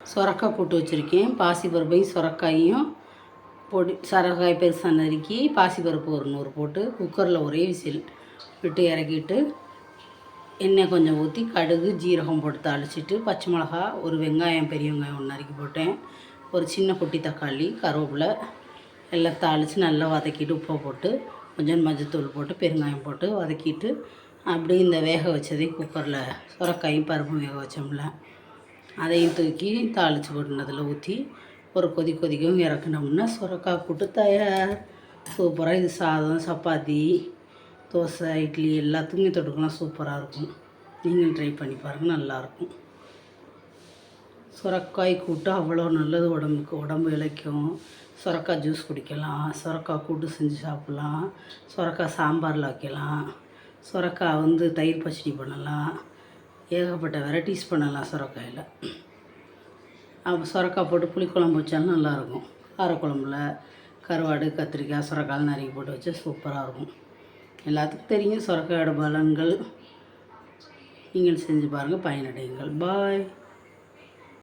சொரக்காய் போட்டு வச்சுருக்கேன். பாசிப்பருப்பையும் சுரக்காயும் பொடி சுரக்காய் பெருசாக நறுக்கி பாசிப்பருப்பு ஒரு நூறு போட்டு குக்கரில் ஒரே விசில் விட்டு இறக்கிட்டு எண்ணெய் கொஞ்சம் ஊற்றி கடுகு ஜீரகம் போட்டு தாளிச்சிட்டு பச்சை மிளகா ஒரு வெங்காயம் பெரிய வெங்காயம் ஒன்று நறுக்கி போட்டேன். ஒரு சின்ன குட்டி தக்காளி கருவேப்பிலை எல்லாம் தாளித்து நல்லா வதக்கிட்டு உப்பை போட்டு கொஞ்சம் மஞ்சத்தூள் போட்டு பெருங்காயம் போட்டு வதக்கிட்டு அப்படியே இந்த வேக வச்சதே குக்கரில் சுரக்காயும் பருப்பும் வேக வச்சோம்ல. அதையும் தூக்கி தாளித்து போட்டுனதில் ஊற்றி ஒரு கொதி கொதிக்கவும் இறக்குனோம்னா சுரக்காய் கூட்டு தயார். சூப்பராக இது சாதம் சப்பாத்தி தோசை இட்லி எல்லாத்துக்குமே தொட்டுக்கலாம். சூப்பராக இருக்கும். நீங்களும் ட்ரை பண்ணி பாருங்கள் நல்லாயிருக்கும் சுரக்காய் கூட்டு அவ்வளோ நல்லது. உடம்புக்கு உடம்பு இளைக்கும். சுரக்காய் ஜூஸ் குடிக்கலாம். சுரக்காய் கூட்டு செஞ்சு சாப்பிட்லாம். சுரக்காய் சாம்பாரில் வைக்கலாம். சுரக்காய் வந்து தயிர் பச்சடி பண்ணலாம். ஏகப்பட்ட வெரைட்டிஸ் பண்ணலாம் சுரக்காயில். அப்போ சுரக்காய் போட்டு புளிக்குழம்பு வச்சாலும் நல்லாயிருக்கும். காரக்குழம்புல கருவாடு கத்திரிக்காய் சுரக்காய் நறுக்கி போட்டு வச்சா சூப்பராக இருக்கும். எல்லாத்துக்கும் தெரியும் சுரக்காயோட பலன்கள் நீங்கள் செஞ்சு பாருங்கள் பயனடையுங்கள். பாய்.